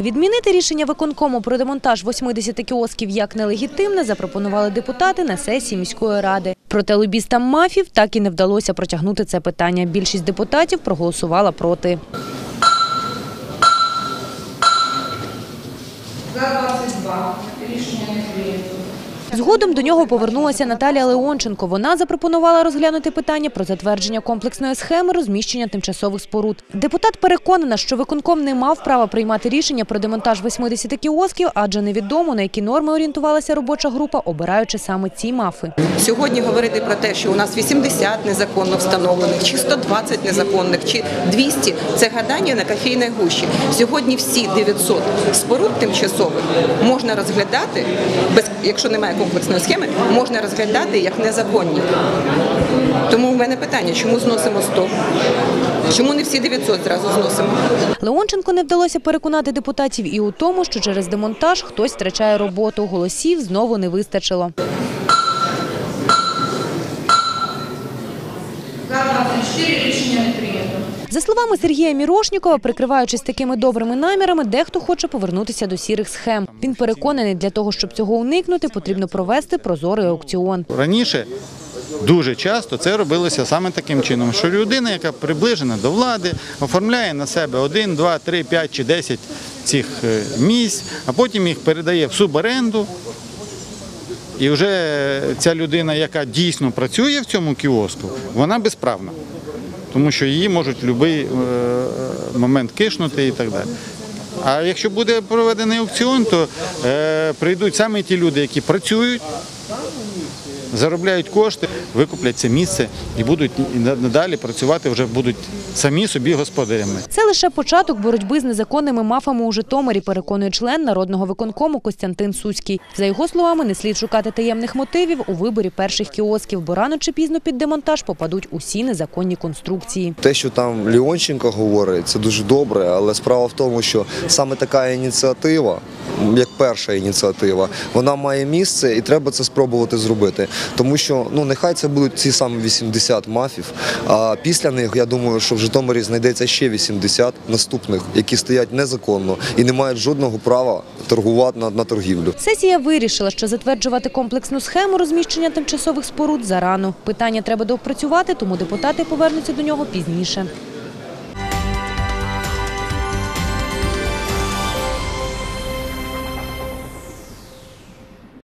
Відмінити рішення виконкому про демонтаж 80 кіосків як нелегітимне запропонували депутати на сесії міської ради. Проте лобістам мафів так і не вдалося протягнути це питання. Більшість депутатів проголосувала проти. Згодом до нього повернулася Наталія Леонченко. Вона запропонувала розглянути питання про затвердження комплексної схеми розміщення тимчасових споруд. Депутат переконана, що виконком не мав права приймати рішення про демонтаж 80 кіосків, адже невідомо на які норми орієнтувалася робоча група, обираючи саме ці мафи. Сьогодні говорити про те, що у нас 80 незаконно встановлених, чи 120 незаконних, чи 200 – це гадання на кофейній гущі. Сьогодні всі 900 споруд тимчасових можна розглядати, без, якщо немає комплексної схеми, можна розглядати як незаконні. Тому в мене питання, чому зносимо 100? Чому не всі 900 зразу зносимо? Леонченко не вдалося переконати депутатів і у тому, що через демонтаж хтось втрачає роботу. Голосів знову не вистачило. За словами Сергія Мірошнікова, прикриваючись такими добрими намірами, дехто хоче повернутися до сірих схем. Він переконаний, для того, щоб цього уникнути, потрібно провести прозорий аукціон. Раніше дуже часто це робилося саме таким чином, що людина, яка приближена до влади, оформляє на себе один, два, три, п'ять чи десять цих е, місць, а потім їх передає в суборенду. І вже ця людина, яка дійсно працює в цьому кіоску, вона безправна, тому що її можуть в будь-який момент кишнути і так далі. А якщо буде проведений аукціон, то е, прийдуть саме ті люди, які працюють, заробляють кошти, викуплять це місце і будуть надалі працювати, вже будуть самі собі господарями. Це лише початок боротьби з незаконними мафами у Житомирі, переконує член народного виконкому Костянтин Суський. За його словами, не слід шукати таємних мотивів у виборі перших кіосків, бо рано чи пізно під демонтаж попадуть усі незаконні конструкції. Те, що там Ліонченко говорить, це дуже добре, але справа в тому, що саме така ініціатива, як перша ініціатива, вона має місце і треба це спробувати зробити. Тому що ну нехай це будуть ці самі 80 мафів. А після них я думаю, що в Житомирі знайдеться ще 80 наступних, які стоять незаконно і не мають жодного права торгувати на, на торгівлю. Сесія вирішила, що затверджувати комплексну схему розміщення тимчасових споруд зарано. Питання треба доопрацювати, тому депутати повернуться до нього пізніше.